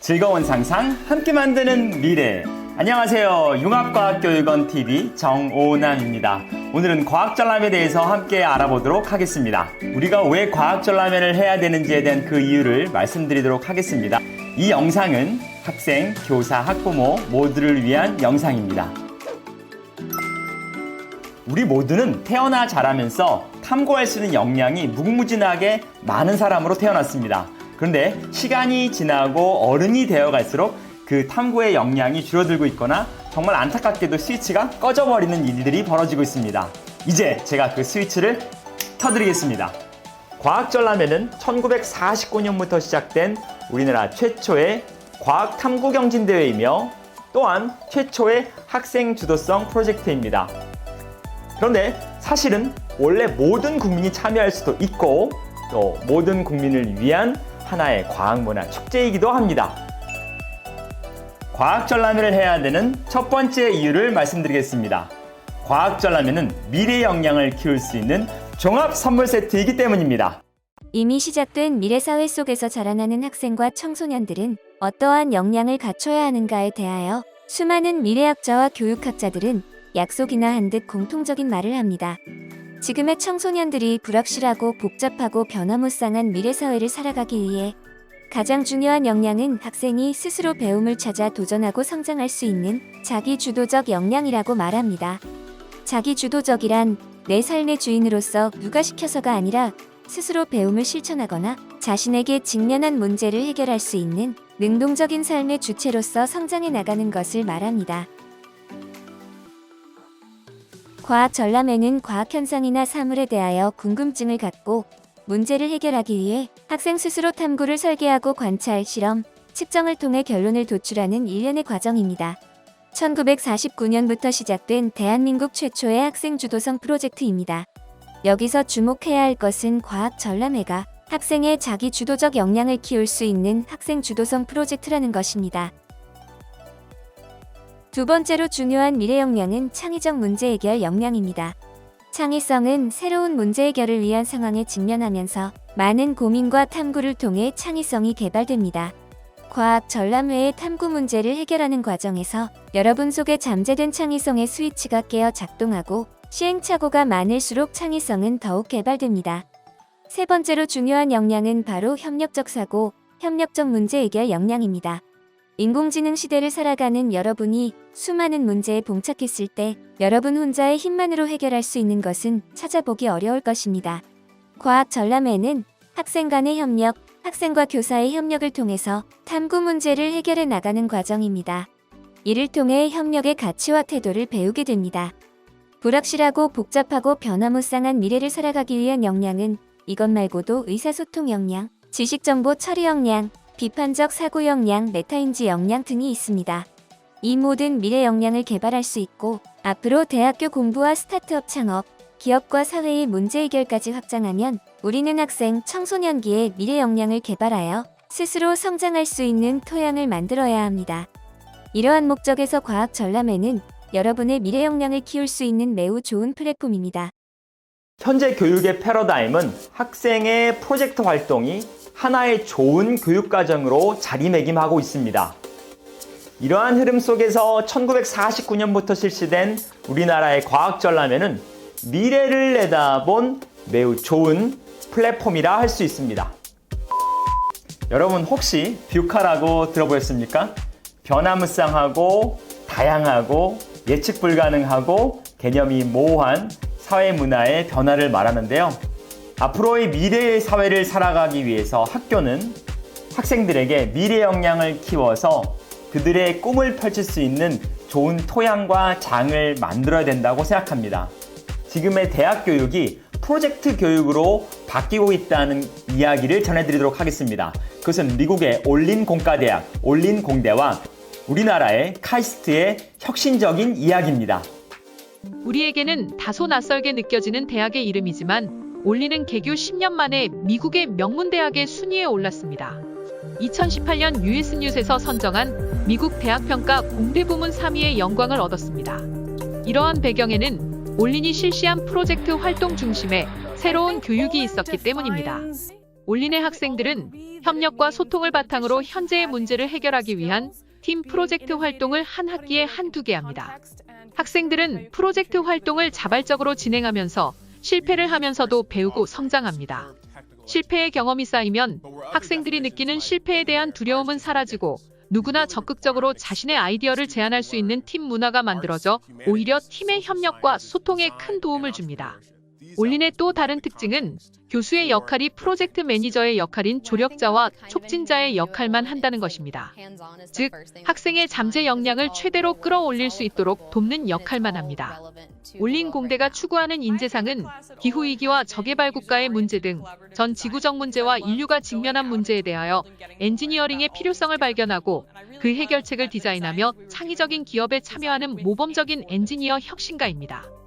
즐거운 상상 함께 만드는 미래. 안녕하세요. 융합과학교육원 TV 정오남입니다. 오늘은 과학전람에 대해서 함께 알아보도록 하겠습니다. 우리가 왜 과학전람회를 해야 되는지에 대한 그 이유를 말씀드리도록 하겠습니다. 이 영상은 학생, 교사, 학부모 모두를 위한 영상입니다. 우리 모두는 태어나 자라면서 탐구할 수 있는 역량이 무궁무진하게 많은 사람으로 태어났습니다. 그런데 시간이 지나고 어른이 되어 갈수록 그 탐구의 역량이 줄어들고 있거나 정말 안타깝게도 스위치가 꺼져버리는 일들이 벌어지고 있습니다. 이제 제가 그 스위치를 켜드리겠습니다. 과학전람회는 1949년부터 시작된 우리나라 최초의 과학 탐구 경진 대회이며 또한 최초의 학생 주도성 프로젝트입니다. 그런데 사실은 원래 모든 국민이 참여할 수도 있고 또 모든 국민을 위한 하나의 과학문화 축제이기도 합니다. 과학전람회를 해야 되는 첫 번째 이유를 말씀드리겠습니다. 과학전람회는 미래 역량을 키울 수 있는 종합 선물 세트이기 때문입니다. 이미 시작된 미래 사회 속에서 자라나는 학생과 청소년들은 어떠한 역량을 갖춰야 하는가에 대하여 수많은 미래학자와 교육학자들은 약속이나 한 듯 공통적인 말을 합니다. 지금의 청소년들이 불확실하고 복잡하고 변화무쌍한 미래 사회를 살아가기 위해 가장 중요한 역량은 학생이 스스로 배움을 찾아 도전하고 성장할 수 있는 자기 주도적 역량이라고 말합니다. 자기 주도적이란 내 삶의 주인으로서 누가 시켜서가 아니라 스스로 배움을 실천하거나 자신에게 직면한 문제를 해결할 수 있는 능동적인 삶의 주체로서 성장해 나가는 것을 말합니다. 과학 전람회는 과학 현상이나 사물에 대하여 궁금증을 갖고 문제를 해결하기 위해 학생 스스로 탐구를 설계하고 관찰, 실험, 측정을 통해 결론을 도출하는 일련의 과정입니다. 1949년부터 시작된 대한민국 최초의 학생 주도성 프로젝트입니다. 여기서 주목해야 할 것은 과학 전람회가 학생의 자기 주도적 역량을 키울 수 있는 학생 주도성 프로젝트라는 것입니다. 두 번째로 중요한 미래 역량은 창의적 문제 해결 역량입니다. 창의성은 새로운 문제 해결을 위한 상황에 직면하면서 많은 고민과 탐구를 통해 창의성이 개발됩니다. 과학 전람회의 탐구 문제를 해결하는 과정에서 여러분 속에 잠재된 창의성의 스위치가 깨어 작동하고 시행착오가 많을수록 창의성은 더욱 개발됩니다. 세 번째로 중요한 역량은 바로 협력적 사고, 협력적 문제 해결 역량입니다. 인공지능 시대를 살아가는 여러분이 수많은 문제에 봉착했을 때 여러분 혼자의 힘만으로 해결할 수 있는 것은 찾아보기 어려울 것입니다. 과학 전람회는 학생 간의 협력, 학생과 교사의 협력을 통해서 탐구 문제를 해결해 나가는 과정입니다. 이를 통해 협력의 가치와 태도를 배우게 됩니다. 불확실하고 복잡하고 변화무쌍한 미래를 살아가기 위한 역량은 이것 말고도 의사소통 역량, 지식정보 처리 역량, 비판적 사고 역량, 메타인지 역량 등이 있습니다. 이 모든 미래 역량을 개발할 수 있고 앞으로 대학교 공부와 스타트업 창업, 기업과 사회의 문제 해결까지 확장하면 우리는 학생, 청소년기에 미래 역량을 개발하여 스스로 성장할 수 있는 토양을 만들어야 합니다. 이러한 목적에서 과학 전람회는 여러분의 미래 역량을 키울 수 있는 매우 좋은 플랫폼입니다. 현재 교육의 패러다임은 학생의 프로젝트 활동이 하나의 좋은 교육 과정으로 자리매김하고 있습니다. 이러한 흐름 속에서 1949년부터 실시된 우리나라의 과학전람회는 미래를 내다본 매우 좋은 플랫폼이라 할 수 있습니다. 여러분 혹시 뷰카라고 들어보셨습니까? 변화무쌍하고 다양하고 예측 불가능하고 개념이 모호한 사회 문화의 변화를 말하는데요. 앞으로의 미래의 사회를 살아가기 위해서 학교는 학생들에게 미래 역량을 키워서 그들의 꿈을 펼칠 수 있는 좋은 토양과 장을 만들어야 된다고 생각합니다. 지금의 대학 교육이 프로젝트 교육으로 바뀌고 있다는 이야기를 전해드리도록 하겠습니다. 그것은 미국의 올린 공과대학, 올린 공대와 우리나라의 카이스트의 혁신적인 이야기입니다. 우리에게는 다소 낯설게 느껴지는 대학의 이름이지만 올리는 개교 10년 만에 미국의 명문대학의 순위에 올랐습니다. 2018년 US 뉴스에서 선정한 미국 대학평가 공대 부문 3위의 영광을 얻었습니다. 이러한 배경에는 올린이 실시한 프로젝트 활동 중심에 새로운 교육이 있었기 때문입니다. 올린의 학생들은 협력과 소통을 바탕으로 현재의 문제를 해결하기 위한 팀 프로젝트 활동을 한 학기에 한두 개 합니다. 학생들은 프로젝트 활동을 자발적으로 진행하면서 실패를 하면서도 배우고 성장합니다. 실패의 경험이 쌓이면 학생들이 느끼는 실패에 대한 두려움은 사라지고 누구나 적극적으로 자신의 아이디어를 제안할 수 있는 팀 문화가 만들어져 오히려 팀의 협력과 소통에 큰 도움을 줍니다. 올린의 또 다른 특징은 교수의 역할이 프로젝트 매니저의 역할인 조력자와 촉진자의 역할만 한다는 것입니다. 즉, 학생의 잠재 역량을 최대로 끌어올릴 수 있도록 돕는 역할만 합니다. 올린 공대가 추구하는 인재상은 기후위기와 저개발 국가의 문제 등 전 지구적 문제와 인류가 직면한 문제에 대하여 엔지니어링의 필요성을 발견하고 그 해결책을 디자인하며 창의적인 기업에 참여하는 모범적인 엔지니어 혁신가입니다.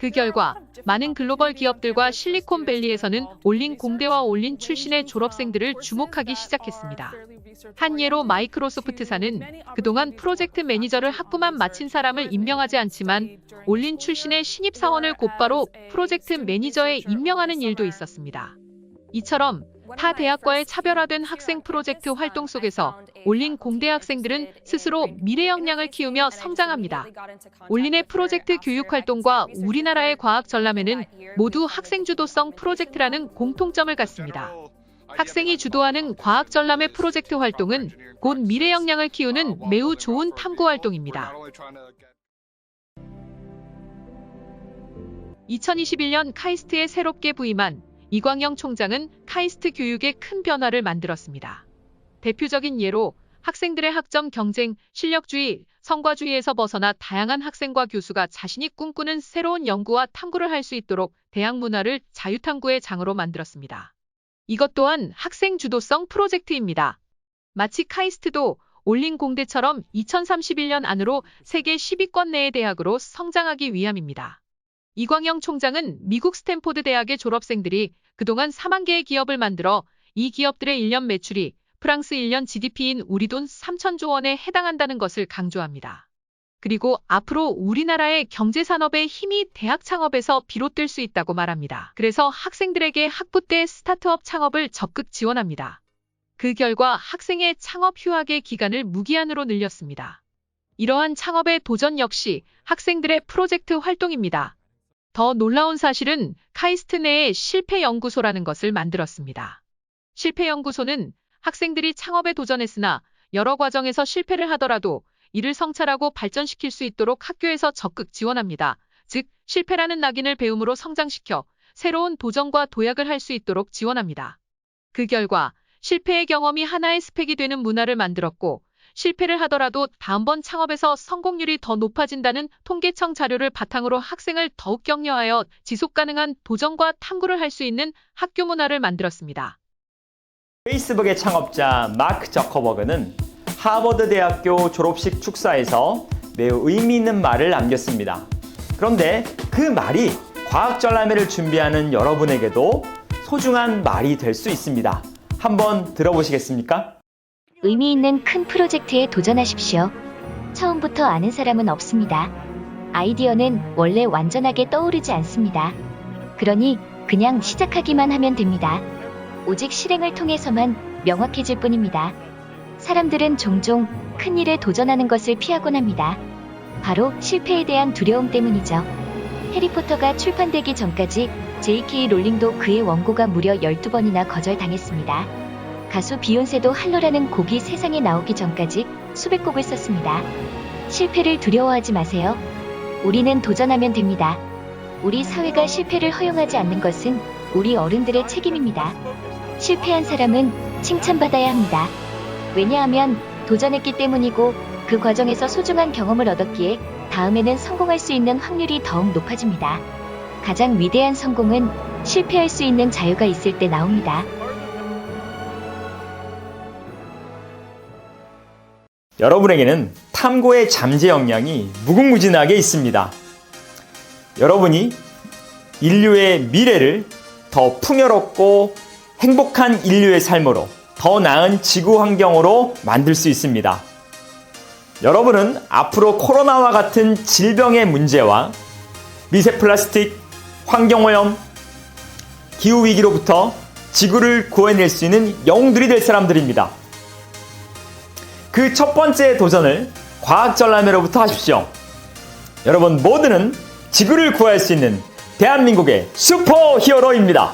그 결과 많은 글로벌 기업들과 실리콘밸리에서는 올린 공대와 올린 출신의 졸업생들을 주목하기 시작했습니다. 한 예로 마이크로소프트사는 그동안 프로젝트 매니저를 학부만 마친 사람을 임명하지 않지만 올린 출신의 신입 사원을 곧바로 프로젝트 매니저에 임명하는 일도 있었습니다. 이처럼 타 대학과의 차별화된 학생 프로젝트 활동 속에서 올린 공대 학생들은 스스로 미래 역량을 키우며 성장합니다. 올린의 프로젝트 교육 활동과 우리나라의 과학 전람회는 모두 학생 주도성 프로젝트라는 공통점을 갖습니다. 학생이 주도하는 과학 전람회 프로젝트 활동은 곧 미래 역량을 키우는 매우 좋은 탐구 활동입니다. 2021년 카이스트에 새롭게 부임한 이광영 총장은 카이스트 교육에 큰 변화를 만들었습니다. 대표적인 예로 학생들의 학점 경쟁, 실력주의, 성과주의에서 벗어나 다양한 학생과 교수가 자신이 꿈꾸는 새로운 연구와 탐구를 할 수 있도록 대학 문화를 자유탐구의 장으로 만들었습니다. 이것 또한 학생 주도성 프로젝트입니다. 마치 카이스트도 올린 공대처럼 2031년 안으로 세계 10위권 내의 대학으로 성장하기 위함입니다. 이광영 총장은 미국 스탠포드 대학의 졸업생들이 그동안 4만 개의 기업을 만들어 이 기업들의 1년 매출이 프랑스 1년 GDP인 우리 돈 3천조 원에 해당한다는 것을 강조합니다. 그리고 앞으로 우리나라의 경제산업의 힘이 대학 창업에서 비롯될 수 있다고 말합니다. 그래서 학생들에게 학부 때 스타트업 창업을 적극 지원합니다. 그 결과 학생의 창업 휴학의 기간을 무기한으로 늘렸습니다. 이러한 창업의 도전 역시 학생들의 프로젝트 활동입니다. 더 놀라운 사실은 카이스트 내에 실패연구소라는 것을 만들었습니다. 실패연구소는 학생들이 창업에 도전했으나 여러 과정에서 실패를 하더라도 이를 성찰하고 발전시킬 수 있도록 학교에서 적극 지원합니다. 즉, 실패라는 낙인을 배움으로 성장시켜 새로운 도전과 도약을 할 수 있도록 지원합니다. 그 결과 실패의 경험이 하나의 스펙이 되는 문화를 만들었고 실패를 하더라도 다음번 창업에서 성공률이 더 높아진다는 통계청 자료를 바탕으로 학생을 더욱 격려하여 지속 가능한 도전과 탐구를 할 수 있는 학교 문화를 만들었습니다. 페이스북의 창업자 마크 저커버그는 하버드 대학교 졸업식 축사에서 매우 의미 있는 말을 남겼습니다. 그런데 그 말이 과학 전람회를 준비하는 여러분에게도 소중한 말이 될 수 있습니다. 한번 들어보시겠습니까? 의미 있는 큰 프로젝트에 도전하십시오. 처음부터 아는 사람은 없습니다. 아이디어는 원래 완전하게 떠오르지 않습니다. 그러니 그냥 시작하기만 하면 됩니다. 오직 실행을 통해서만 명확해질 뿐입니다. 사람들은 종종 큰 일에 도전하는 것을 피하곤 합니다. 바로 실패에 대한 두려움 때문이죠. 해리포터가 출판되기 전까지 J.K. 롤링도 그의 원고가 무려 12번이나 거절당했습니다. 가수 비욘세도 할로라는 곡이 세상에 나오기 전까지 수백 곡을 썼습니다. 실패를 두려워하지 마세요. 우리는 도전하면 됩니다. 우리 사회가 실패를 허용하지 않는 것은 우리 어른들의 책임입니다. 실패한 사람은 칭찬받아야 합니다. 왜냐하면 도전했기 때문이고 그 과정에서 소중한 경험을 얻었기에 다음에는 성공할 수 있는 확률이 더욱 높아집니다. 가장 위대한 성공은 실패할 수 있는 자유가 있을 때 나옵니다. 여러분에게는 탐구의 잠재 역량이 무궁무진하게 있습니다. 여러분이 인류의 미래를 더 풍요롭고 행복한 인류의 삶으로 더 나은 지구 환경으로 만들 수 있습니다. 여러분은 앞으로 코로나와 같은 질병의 문제와 미세 플라스틱, 환경오염, 기후위기로부터 지구를 구해낼 수 있는 영웅들이 될 사람들입니다. 그 첫 번째 도전을 과학 전람회로부터 하십시오. 여러분 모두는 지구를 구할 수 있는 대한민국의 슈퍼 히어로입니다.